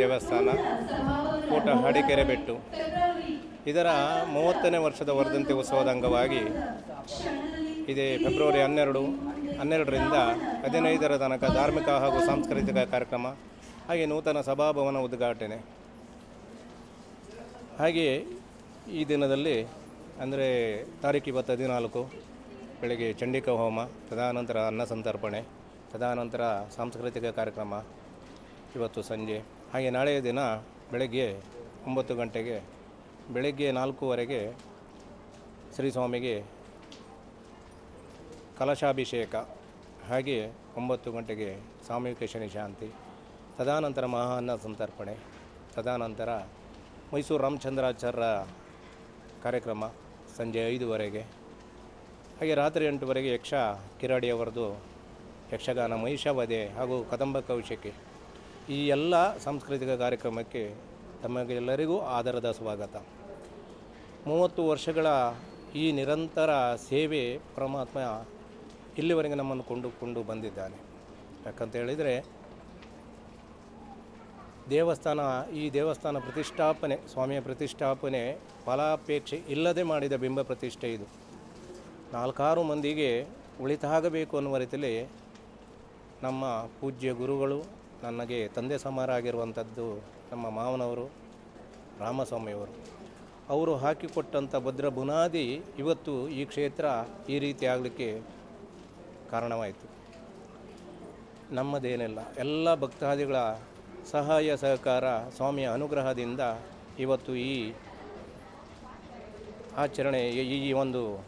ದೇವಸ್ಥಾನ, ಕೋಟ ಹಾಡಿಕೆರೆ ಬೆಟ್ಟು. ಇದರ ಮೂವತ್ತನೇ ವರ್ಷದ ವರ್ಧಂತಿ ಉತ್ಸವದ ಅಂಗವಾಗಿ ಇದೇ ಫೆಬ್ರವರಿ ಹನ್ನೆರಡು, ಹನ್ನೆರಡರಿಂದ ಹದಿನೈದರ ತನಕ ಧಾರ್ಮಿಕ ಹಾಗೂ ಸಾಂಸ್ಕೃತಿಕ ಕಾರ್ಯಕ್ರಮ, ಹಾಗೆ ನೂತನ ಸಭಾಭವನ ಉದ್ಘಾಟನೆ. ಹಾಗೆಯೇ ಈ ದಿನದಲ್ಲಿ, ಅಂದರೆ ತಾರೀಕು ಇವತ್ತು ಹದಿನಾಲ್ಕು, ಬೆಳಗ್ಗೆ ಚಂಡಿಕಾ ಹೋಮ, ತದಾನಂತರ ಅನ್ನ ಸಂತರ್ಪಣೆ, ತದನಂತರ ಸಾಂಸ್ಕೃತಿಕ ಕಾರ್ಯಕ್ರಮ ಇವತ್ತು ಸಂಜೆ. ಹಾಗೆ ನಾಳೆಯ ದಿನ ಬೆಳಗ್ಗೆ ಒಂಬತ್ತು ಗಂಟೆಗೆ, ಬೆಳಗ್ಗೆ ನಾಲ್ಕೂವರೆಗೆ ಶ್ರೀ ಸ್ವಾಮಿಗೆ ಕಲಶಾಭಿಷೇಕ, ಹಾಗೆ ಒಂಬತ್ತು ಗಂಟೆಗೆ ಸಾಮೂಹಿಕ ಶನಿ ಶಾಂತಿ, ತದನಂತರ ಮಹಾನ್ನ ಸಂತರ್ಪಣೆ, ತದನಂತರ ಮೈಸೂರು ರಾಮಚಂದ್ರಾಚಾರ್ಯ ಕಾರ್ಯಕ್ರಮ ಸಂಜೆ ಐದುವರೆಗೆ, ಹಾಗೆ ರಾತ್ರಿ ಎಂಟುವರೆಗೆ ಯಕ್ಷ ಕಿರಾಡಿಯವರದು ಯಕ್ಷಗಾನ ಮಹಿಷವಧೆ ಹಾಗೂ ಕದಂಬ ಕೌಶಿಕೆ ಈ ಎಲ್ಲ ಸಾಂಸ್ಕೃತಿಕ ಕಾರ್ಯಕ್ರಮಕ್ಕೆ ತಮಗೆಲ್ಲರಿಗೂ ಆಧಾರದ ಸ್ವಾಗತ. ಮೂವತ್ತು ವರ್ಷಗಳ ಈ ನಿರಂತರ ಸೇವೆ ಪರಮಾತ್ಮ ಇಲ್ಲಿವರೆಗೆ ನಮ್ಮನ್ನು ಕೊಂಡುಕೊಂಡು ಬಂದಿದ್ದಾನೆ. ಯಾಕಂತ ಹೇಳಿದರೆ, ದೇವಸ್ಥಾನ, ಈ ದೇವಸ್ಥಾನ ಪ್ರತಿಷ್ಠಾಪನೆ, ಸ್ವಾಮಿಯ ಪ್ರತಿಷ್ಠಾಪನೆ ಫಲಾಪೇಕ್ಷೆ ಇಲ್ಲದೆ ಮಾಡಿದ ಬಿಂಬ ಪ್ರತಿಷ್ಠೆ ಇದು. ನಾಲ್ಕಾರು ಮಂದಿಗೆ ಉಳಿತಾಗಬೇಕು ಅನ್ನುವ ರೀತಿಯಲ್ಲಿ ನಮ್ಮ ಪೂಜ್ಯ ಗುರುಗಳು ನನಗೆ ತಂದೆ ಸಮಾರಾಗಿರುವಂಥದ್ದು ನಮ್ಮ ಮಾವನವರು, ರಾಮಸ್ವಾಮಿಯವರು. ಅವರು ಹಾಕಿಕೊಟ್ಟಂಥ ಭದ್ರ ಬುನಾದಿ ಇವತ್ತು ಈ ಕ್ಷೇತ್ರ ಈ ರೀತಿ ಆಗಲಿಕ್ಕೆ ಕಾರಣವಾಯಿತು. ನಮ್ಮದೇನಿಲ್ಲ. ಎಲ್ಲ ಭಕ್ತಾದಿಗಳ ಸಹಾಯ, ಸಹಕಾರ ಸ್ವಾಮಿಯ ಅನುಗ್ರಹದಿಂದ ಇವತ್ತು ಈ ಆಚರಣೆ, ಈ- ಈ ಒಂದು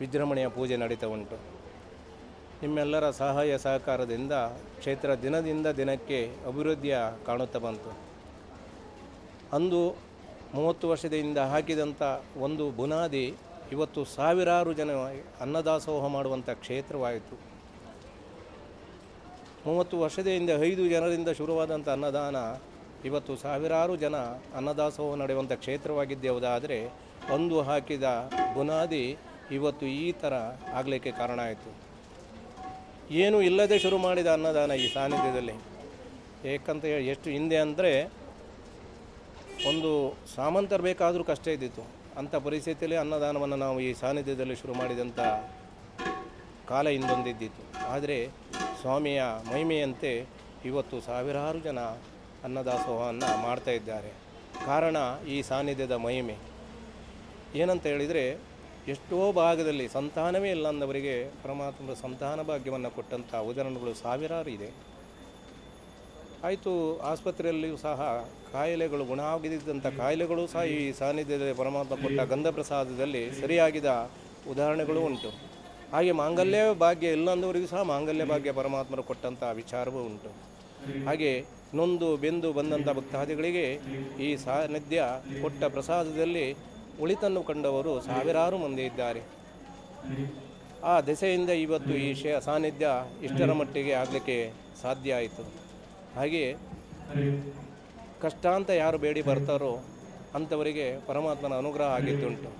ವಿಜೃಂಭಣೆಯ ಪೂಜೆ ನಡೀತಾ ಉಂಟು. ನಿಮ್ಮೆಲ್ಲರ ಸಹಾಯ ಸಹಕಾರದಿಂದ ಕ್ಷೇತ್ರ ದಿನದಿಂದ ದಿನಕ್ಕೆ ಅಭಿವೃದ್ಧಿಯ ಕಾಣುತ್ತಾ ಬಂತು. ಅಂದು ಮೂವತ್ತು ವರ್ಷದಿಂದ ಹಾಕಿದಂಥ ಒಂದು ಬುನಾದಿ ಇವತ್ತು ಸಾವಿರಾರು ಜನ ಅನ್ನದಾಸೋಹ ಮಾಡುವಂಥ ಕ್ಷೇತ್ರವಾಯಿತು. ಮೂವತ್ತು ವರ್ಷದಿಂದ ಐದು ಜನರಿಂದ ಶುರುವಾದಂಥ ಅನ್ನದಾನ ಇವತ್ತು ಸಾವಿರಾರು ಜನ ಅನ್ನದಾಸೋಹ ನಡೆಯುವಂಥ ಕ್ಷೇತ್ರವಾಗಿದ್ದೇವುದಾದರೆ ಒಂದು ಹಾಕಿದ ಬುನಾದಿ ಇವತ್ತು ಈ ಥರ ಆಗಲಿಕ್ಕೆ ಕಾರಣ ಆಯಿತು. ಏನು ಇಲ್ಲದೆ ಶುರು ಮಾಡಿದ ಅನ್ನದಾನ ಈ ಸಾನ್ನಿಧ್ಯದಲ್ಲಿ. ಏಕಂತ ಹೇಳಿ ಎಷ್ಟು ಹಿಂದೆ ಅಂದರೆ ಒಂದು ಸಾಮಂತರು ಬೇಕಾದರೂ ಕಷ್ಟ ಇದ್ದಿತ್ತು. ಅಂಥ ಪರಿಸ್ಥಿತಿಯಲ್ಲಿ ಅನ್ನದಾನವನ್ನು ನಾವು ಈ ಸಾನ್ನಿಧ್ಯದಲ್ಲಿ ಶುರು ಮಾಡಿದಂಥ ಕಾಲ ಹಿಂದೊಂದಿದ್ದಿತ್ತು. ಆದರೆ ಸ್ವಾಮಿಯ ಮಹಿಮೆಯಂತೆ ಇವತ್ತು ಸಾವಿರಾರು ಜನ ಅನ್ನದಾಸೋಹವನ್ನು ಮಾಡ್ತಾ ಇದ್ದಾರೆ. ಕಾರಣ ಈ ಸಾನ್ನಿಧ್ಯದ ಮಹಿಮೆ. ಏನಂತ ಹೇಳಿದರೆ ಎಷ್ಟೋ ಭಾಗದಲ್ಲಿ ಸಂತಾನವೇ ಇಲ್ಲ ಅಂದವರಿಗೆ ಪರಮಾತ್ಮರ ಸಂತಾನ ಭಾಗ್ಯವನ್ನು ಕೊಟ್ಟಂಥ ಉದಾಹರಣೆಗಳು ಸಾವಿರಾರು ಇದೆ. ಆಯಿತು, ಆಸ್ಪತ್ರೆಯಲ್ಲಿಯೂ ಸಹ ಕಾಯಿಲೆಗಳು ಗುಣ ಆಗಿದ್ದಂಥ ಕಾಯಿಲೆಗಳು ಸಹ ಈ ಸಾನ್ನಿಧ್ಯದಲ್ಲಿ ಪರಮಾತ್ಮ ಕೊಟ್ಟ ಗಂಧ ಪ್ರಸಾದದಲ್ಲಿ ಸರಿಯಾಗಿದ ಉದಾಹರಣೆಗಳು ಉಂಟು. ಹಾಗೆ ಮಾಂಗಲ್ಯ ಭಾಗ್ಯ ಇಲ್ಲಂದವರಿಗೂ ಸಹ ಮಾಂಗಲ್ಯ ಭಾಗ್ಯ ಪರಮಾತ್ಮರು ಕೊಟ್ಟಂಥ ವಿಚಾರವೂ ಉಂಟು. ಹಾಗೆ ನೊಂದು ಬೆಂದು ಬಂದಂಥ ಭಕ್ತಾದಿಗಳಿಗೆ ಈ ಸಾನ್ನಿಧ್ಯ ಕೊಟ್ಟ ಪ್ರಸಾದದಲ್ಲಿ ಉಳಿತನ್ನು ಕಂಡವರು ಸಾವಿರಾರು ಮಂದಿ ಇದ್ದಾರೆ. ಆ ದೆಸೆಯಿಂದ ಇವತ್ತು ಈ ಶೇ ಸಾನ್ನಿಧ್ಯ ಇಷ್ಟರ ಮಟ್ಟಿಗೆ ಆಗಲಿಕ್ಕೆ ಸಾಧ್ಯ ಆಯಿತು. ಹಾಗೆ ಕಷ್ಟ ಅಂತ ಯಾರು ಬೇಡಿ ಬರ್ತಾರೋ ಅಂಥವರಿಗೆ ಪರಮಾತ್ಮನ ಅನುಗ್ರಹ ಆಗಿದ್ದುಂಟು.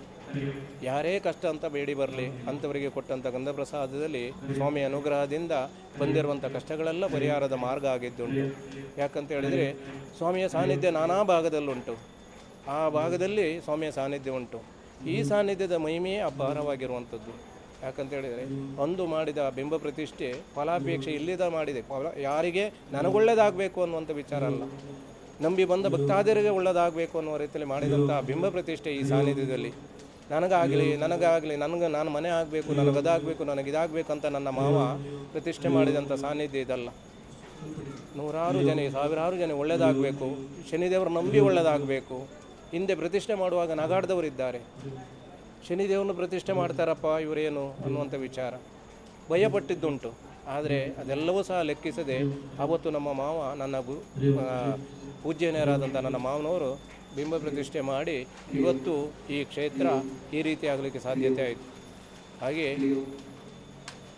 ಯಾರೇ ಕಷ್ಟ ಅಂತ ಬೇಡಿ ಬರಲಿ ಅಂಥವರಿಗೆ ಕೊಟ್ಟಂಥ ಗಂಧಪ್ರಸಾದದಲ್ಲಿ ಸ್ವಾಮಿಯ ಅನುಗ್ರಹದಿಂದ ಬಂದಿರುವಂಥ ಕಷ್ಟಗಳೆಲ್ಲ ಪರಿಹಾರದ ಮಾರ್ಗ ಆಗಿದ್ದುಂಟು. ಯಾಕಂತ ಹೇಳಿದರೆ ಸ್ವಾಮಿಯ ಸಾನ್ನಿಧ್ಯ ನಾನಾ ಭಾಗದಲ್ಲುಂಟು. ಆ ಭಾಗದಲ್ಲಿ ಸ್ವಾಮಿಯ ಸಾನ್ನಿಧ್ಯ ಉಂಟು. ಈ ಸಾನ್ನಿಧ್ಯದ ಮಹಿಮೆಯೇ ಅಪಾರವಾಗಿರುವಂಥದ್ದು. ಯಾಕಂತ ಹೇಳಿದರೆ, ಅಂದು ಮಾಡಿದ ಬಿಂಬ ಪ್ರತಿಷ್ಠೆ ಫಲಾಪೇಕ್ಷೆ ಇಲ್ಲಿದ ಮಾಡಿದೆ. ಫಲ, ಯಾರಿಗೆ ನನಗೊಳ್ಳೇದಾಗಬೇಕು ಅನ್ನುವಂಥ ವಿಚಾರ ಅಲ್ಲ. ನಂಬಿ ಬಂದ ಭಕ್ತಾದಿರಿಗೆ ಒಳ್ಳೆದಾಗಬೇಕು ಅನ್ನುವ ರೀತಿಯಲ್ಲಿ ಮಾಡಿದಂಥ ಬಿಂಬ ಪ್ರತಿಷ್ಠೆ ಈ ಸಾನ್ನಿಧ್ಯದಲ್ಲಿ. ನನಗಾಗಲಿ ನನಗಾಗಲಿ, ನನಗೆ, ನಾನು ಮನೆ ಆಗಬೇಕು ನನಗದಾಗಬೇಕು ನನಗಿದಾಗಬೇಕು ಅಂತ ನನ್ನ ಮಾವ ಪ್ರತಿಷ್ಠೆ ಮಾಡಿದಂಥ ಸಾನ್ನಿಧ್ಯ ಇದಲ್ಲ. ನೂರಾರು ಜನ, ಸಾವಿರಾರು ಜನ ಒಳ್ಳೆಯದಾಗಬೇಕು ಶನಿದೇವರು ನಂಬಿ ಒಳ್ಳೆಯದಾಗಬೇಕು ಹಿಂದೆ ಪ್ರತಿಷ್ಠೆ ಮಾಡುವಾಗ ನಗಾಡ್ದವರಿದ್ದಾರೆ. ಶನಿದೇವನು ಪ್ರತಿಷ್ಠೆ ಮಾಡ್ತಾರಪ್ಪ, ಇವರೇನು ಅನ್ನುವಂಥ ವಿಚಾರ. ಭಯಪಟ್ಟಿದ್ದುಂಟು. ಆದರೆ ಅದೆಲ್ಲವೂ ಸಹ ಲೆಕ್ಕಿಸದೆ ಅವತ್ತು ನಮ್ಮ ಮಾವ, ನನ್ನ ಪೂಜ್ಯನೇರಾದಂಥ ನನ್ನ ಮಾವನವರು ಬಿಂಬ ಪ್ರತಿಷ್ಠೆ ಮಾಡಿ ಇವತ್ತು ಈ ಕ್ಷೇತ್ರ ಈ ರೀತಿ ಆಗಲಿಕ್ಕೆ ಸಾಧ್ಯತೆ ಆಯಿತು. ಹಾಗೆ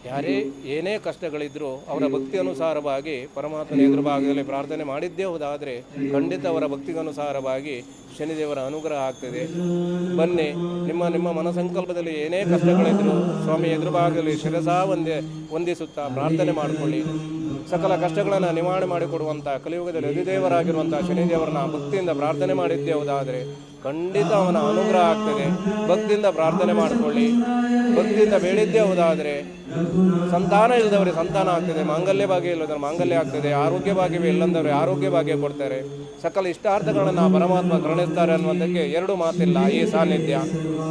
ಯಾರೇ ಏನೇ ಕಷ್ಟಗಳಿದ್ರೂ ಅವರ ಭಕ್ತಿ ಅನುಸಾರವಾಗಿ ಪರಮಾತ್ಮನ ಎದುರುಭಾಗದಲ್ಲಿ ಪ್ರಾರ್ಥನೆ ಮಾಡಿದ್ದೇ ಹೋದಾದರೆ ಖಂಡಿತ ಅವರ ಭಕ್ತಿಗನುಸಾರವಾಗಿ ಶನಿದೇವರ ಅನುಗ್ರಹ ಆಗ್ತದೆ. ಬನ್ನಿ, ನಿಮ್ಮ ನಿಮ್ಮ ಮನಸಂಕಲ್ಪದಲ್ಲಿ ಏನೇ ಕಷ್ಟಗಳಿದ್ರೂ ಸ್ವಾಮಿ ಎದುರುಭಾಗದಲ್ಲಿ ಶಿರಸಾ ಒಂದೇ, ವಂದಿಸುತ್ತಾ ಪ್ರಾರ್ಥನೆ ಮಾಡಿಕೊಳ್ಳಿ. ಸಕಲ ಕಷ್ಟಗಳನ್ನು ನಿವಾರಣೆ ಮಾಡಿಕೊಡುವಂಥ ಕಲಿಯುಗದಲ್ಲಿ ಅಧಿದೇವರಾಗಿರುವಂಥ ಶನಿದೇವರನ್ನ ಭಕ್ತಿಯಿಂದ ಪ್ರಾರ್ಥನೆ ಮಾಡಿದ್ದೇವುದಾದರೆ ಖಂಡಿತ ಅವನ ಅನುಗ್ರಹ ಆಗ್ತದೆ. ಭಕ್ತಿಯಿಂದ ಪ್ರಾರ್ಥನೆ ಮಾಡಿಕೊಳ್ಳಿ. ಭಕ್ತಿಯಿಂದ ಬೇಡಿದ್ದೇ ಹೋದಾದರೆ ಸಂತಾನ ಇಲ್ಲದವರಿಗೆ ಸಂತಾನ ಆಗ್ತದೆ. ಮಾಂಗಲ್ಯ ಭಾಗ್ಯ ಇಲ್ಲದ ಮಾಂಗಲ್ಯ ಆಗ್ತದೆ. ಆರೋಗ್ಯ ಭಾಗ್ಯವೇ ಇಲ್ಲಂದವ್ರಿಗೆ ಆರೋಗ್ಯ ಭಾಗ್ಯ ಕೊಡ್ತಾರೆ. ಸಕಲ ಇಷ್ಟಾರ್ಥಗಳನ್ನು ಪರಮಾತ್ಮ ಕರುಣಿಸ್ತಾರೆ ಅನ್ನುವಂಥಕ್ಕೆ ಎರಡು ಮಾತಿಲ್ಲ. ಈ ಸಾನ್ನಿಧ್ಯ.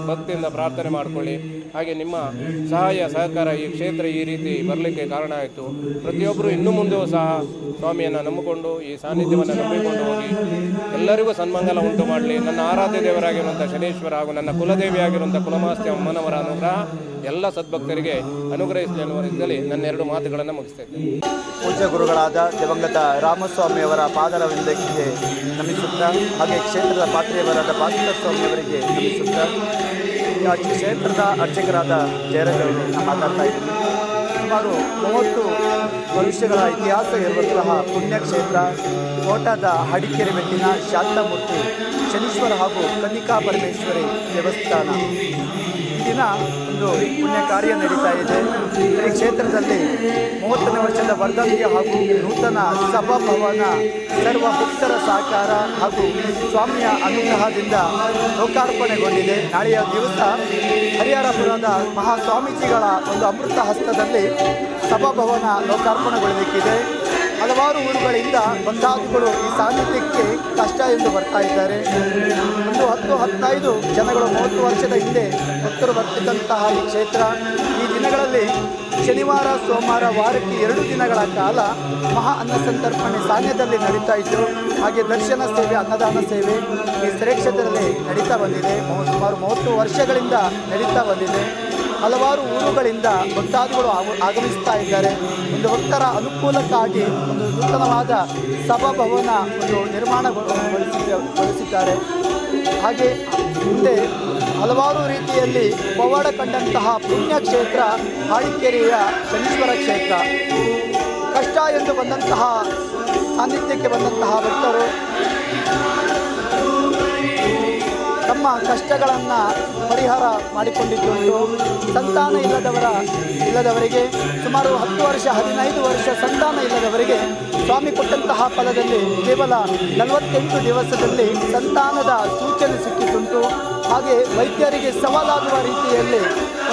ಭಕ್ತಿಯಿಂದ ಪ್ರಾರ್ಥನೆ ಮಾಡಿಕೊಳ್ಳಿ. ಹಾಗೆ ನಿಮ್ಮ ಸಹಾಯ, ಸಹಕಾರ ಈ ಕ್ಷೇತ್ರ ಈ ರೀತಿ ಬರಲಿಕ್ಕೆ ಕಾರಣ ಆಯಿತು. ಪ್ರತಿಯೊಬ್ಬರು ಇನ್ನು ಮುಂದೆಯೂ ಸಹ ಸ್ವಾಮಿಯನ್ನು ನಂಬಿಕೊಂಡು ಈ ಸಾನ್ನಿಧ್ಯವನ್ನು ನಂಬಿಕೊಂಡು ಹೋಗಿ ಎಲ್ಲರಿಗೂ ಸನ್ಮಂಗಲ ಉಂಟು ಮಾಡಲಿ. ನನ್ನ ಆರಾಧ್ಯ ದೇವರಾಗಿರುವಂಥ ಶನೇಶ್ವರ ಹಾಗೂ ನನ್ನ ಕುಲದೇವಿಯಾಗಿರುವಂಥ ಕುಲಮಾಸ್ತಿ ಅಮ್ಮನವರ ಅನುಗ್ರಹ ಎಲ್ಲ ಸದ್ಭಕ್ತರಿಗೆ ಅನುಗ್ರಹಿಸಲಿ ಅನ್ನುವ ರೀತಿಯಲ್ಲಿ ನನ್ನ ಎರಡು ಮಾತುಗಳನ್ನು ಮುಗಿಸ್ತಾ ಇದ್ದೇನೆ. ಪೂಜ್ಯ ಗುರುಗಳಾದ ದಿವಂಗತ ರಾಮಸ್ವಾಮಿಯವರ ಪಾದರವಿಂದಕ್ಕೆ ನಮಿಸುತ್ತಾ, ಹಾಗೆ ಕ್ಷೇತ್ರದ ಪಾತ್ರೆಯವರಾದ ಭಾಸ್ಕರ ಸ್ವಾಮಿಯವರಿಗೆ ನಮಿಸುತ್ತಾ ಕ್ಷೇತ್ರದ ಅರ್ಚಕರಾದ ಜಯರಾಜ್ ಅವರು ಮಾತಾಡ್ತಾ ಇದ್ದೀನಿ. ಸುಮಾರು ಮೂವತ್ತು ಭವಿಷ್ಯಗಳ ಇತಿಹಾಸ ಇರುವಂತಹ ಪುಣ್ಯಕ್ಷೇತ್ರ, ಕೋಟದ ಹಡಿಕೆರೆ ಬೆಟ್ಟಿನ ಶಾಂತಮೂರ್ತಿ ಶನೀಶ್ವರ ಹಾಗೂ ಕನ್ನಿಕಾ ಪರಮೇಶ್ವರಿ ದೇವಸ್ಥಾನ. ಈ ದಿನ ಒಂದು ಪುಣ್ಯ ಕಾರ್ಯ ನಡೀತಾ ಇದೆ. ಈ ಕ್ಷೇತ್ರದಲ್ಲಿ ಮೂವತ್ತನೇ ವರ್ಷದ ವರ್ಧಂತಿ ಹಾಗೂ ನೂತನ ಸಭಾಭವನ ಸರ್ವ ಭಕ್ತರ ಸಹಕಾರ ಹಾಗೂ ಸ್ವಾಮಿಯ ಅನುಗ್ರಹದಿಂದ ಲೋಕಾರ್ಪಣೆಗೊಂಡಿದೆ. ನಾಳೆಯ ದಿವಸ ಹರಿಹರಪುರದ ಮಹಾ ಸ್ವಾಮೀಜಿಗಳ ಒಂದು ಅಮೃತ ಹಸ್ತದಲ್ಲಿ ಸಭಾಭವನ ಲೋಕಾರ್ಪಣೆಗೊಳ್ಳಬೇಕಿದೆ. ಹಲವಾರು ಊರುಗಳಿಂದ ಭಕ್ತಾದಿಗಳು ಈ ಸಾನ್ನಿಧ್ಯಕ್ಕೆ ಕಷ್ಟ ಎಂದು ಬರ್ತಾ ಇದ್ದಾರೆ. ಒಂದು ಹತ್ತು ಹದಿನೈದು ಜನಗಳು ಮೂವತ್ತು ವರ್ಷದ ಹಿಂದೆ ಭಕ್ತರು ಬರ್ತಿದ್ದಂತಹ ಈ ಕ್ಷೇತ್ರ, ಈ ದಿನಗಳಲ್ಲಿ ಶನಿವಾರ, ಸೋಮವಾರ ವಾರಕ್ಕೆ ಎರಡು ದಿನಗಳ ಕಾಲ ಮಹಾ ಅನ್ನ ಸಂತರ್ಪಣೆ ಸಾನ್ಯದಲ್ಲಿ ನಡೀತಾ ಇತ್ತು. ಹಾಗೆ ದರ್ಶನ ಸೇವೆ, ಅನ್ನದಾನ ಸೇವೆ ಈ ಶ್ರೇಕ್ಷೇತ್ರದಲ್ಲಿ ನಡೀತಾ ಬಂದಿದೆ. ಸುಮಾರು ಮೂವತ್ತು ವರ್ಷಗಳಿಂದ ನಡೀತಾ ಬಂದಿದೆ. ಹಲವಾರು ಊರುಗಳಿಂದ ಭಕ್ತಾದಿಗಳು ಆಗ- ಆಗಮಿಸ್ತಾ ಇದ್ದಾರೆ. ಒಂದು ಭಕ್ತರ ಅನುಕೂಲಕ್ಕಾಗಿ ಒಂದು ನೂತನವಾದ ಸಭಾಭವನ ಒಂದು ನಿರ್ಮಾಣಗೊಳಿಸಿದ್ದಾರೆ ಹಾಗೆ ಮುಂದೆ ಹಲವಾರು ರೀತಿಯಲ್ಲಿ ಪವಾಡ ಕಂಡಂತಹ ಪುಣ್ಯಕ್ಷೇತ್ರ ಹಾಡಿಕೆರೆಯ ಶನೀಶ್ವರ ಕ್ಷೇತ್ರ. ಕಷ್ಟ ಎಂದು ಬಂದಂತಹ ಸಾನ್ನಿಧ್ಯಕ್ಕೆ ಬಂದಂತಹ ಭಕ್ತರು ತಮ್ಮ ಕಷ್ಟಗಳನ್ನು ಪರಿಹಾರ ಮಾಡಿಕೊಂಡಿದ್ದುಂಟು. ಸಂತಾನ ಇಲ್ಲದವರ, ಇಲ್ಲದವರಿಗೆ ಸುಮಾರು ಹತ್ತು ವರ್ಷ, ಹದಿನೈದು ವರ್ಷ ಸಂತಾನ ಇಲ್ಲದವರಿಗೆ ಸ್ವಾಮಿ ಕೊಟ್ಟಂತಹ ಫಲದಲ್ಲಿ ಕೇವಲ ನಲವತ್ತೆಂಟು ದಿವಸದಲ್ಲಿ ಸಂತಾನದ ಸೂಚನೆ ಸಿಕ್ಕಿದ್ದುಂಟು. ಹಾಗೆ ವೈದ್ಯರಿಗೆ ಸವಾಲಾಗುವ ರೀತಿಯಲ್ಲಿ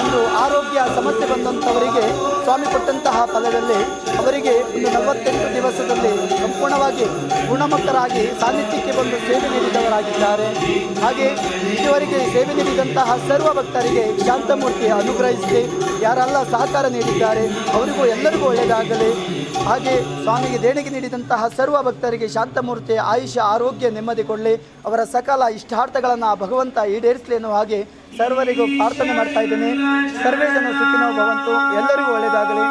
ಒಂದು ಆರೋಗ್ಯ ಸಮಸ್ಯೆ ಬಂದಂಥವರಿಗೆ ಸ್ವಾಮಿ ಕೊಟ್ಟಂತಹ ಫಲದಲ್ಲಿ ಅವರಿಗೆ ಒಂದು ನಲವತ್ತೆಂಟು ದಿವಸದಲ್ಲಿ ಸಂಪೂರ್ಣವಾಗಿ ಗುಣಮುಖರಾಗಿ ಸಾನ್ನಿಧ್ಯಕ್ಕೆ ಬಂದು ಸೇವೆ ನೀಡಿದವರಾಗಿದ್ದಾರೆ. ಹಾಗೆ ಇದುವರೆಗೆ ಸೇವೆ ನೀಡಿದಂತಹ ಸರ್ವ ಭಕ್ತರಿಗೆ ಶಾಂತಮೂರ್ತಿ ಅನುಗ್ರಹಿಸಿ, ಯಾರೆಲ್ಲ ಸಹಕಾರ ನೀಡಿದ್ದಾರೆ ಅವರಿಗೂ ಎಲ್ಲರಿಗೂ ಒಳ್ಳೆಯದಾಗಲಿ. ಹಾಗೆ ಸ್ವಾಮಿಗೆ ದೇಣಿಗೆ ನೀಡಿದಂತಹ ಸರ್ವ ಭಕ್ತರಿಗೆ ಶಾಂತಮೂರ್ತಿ ಆಯುಷ ಆರೋಗ್ಯ ನೆಮ್ಮದಿ ಕೊಡಲಿ. ಅವರ ಸಕಾಲ ಇಷ್ಟಾರ್ಥಗಳನ್ನು ಭಗವಂತ ಈಡೇರಿಸಲಿ ಎನ್ನುವ ಹಾಗೆ ಸರ್ವರಿಗೂ ಪ್ರಾರ್ಥನೆ ಮಾಡ್ತಾ ಇದ್ದೇನೆ. ಸರ್ವೇ ಜನ ಸುಖಿನೋ ಭವಂತು ಎಲ್ಲರಿಗೂ ಒಳ್ಳೆಯದಾಗಲಿ.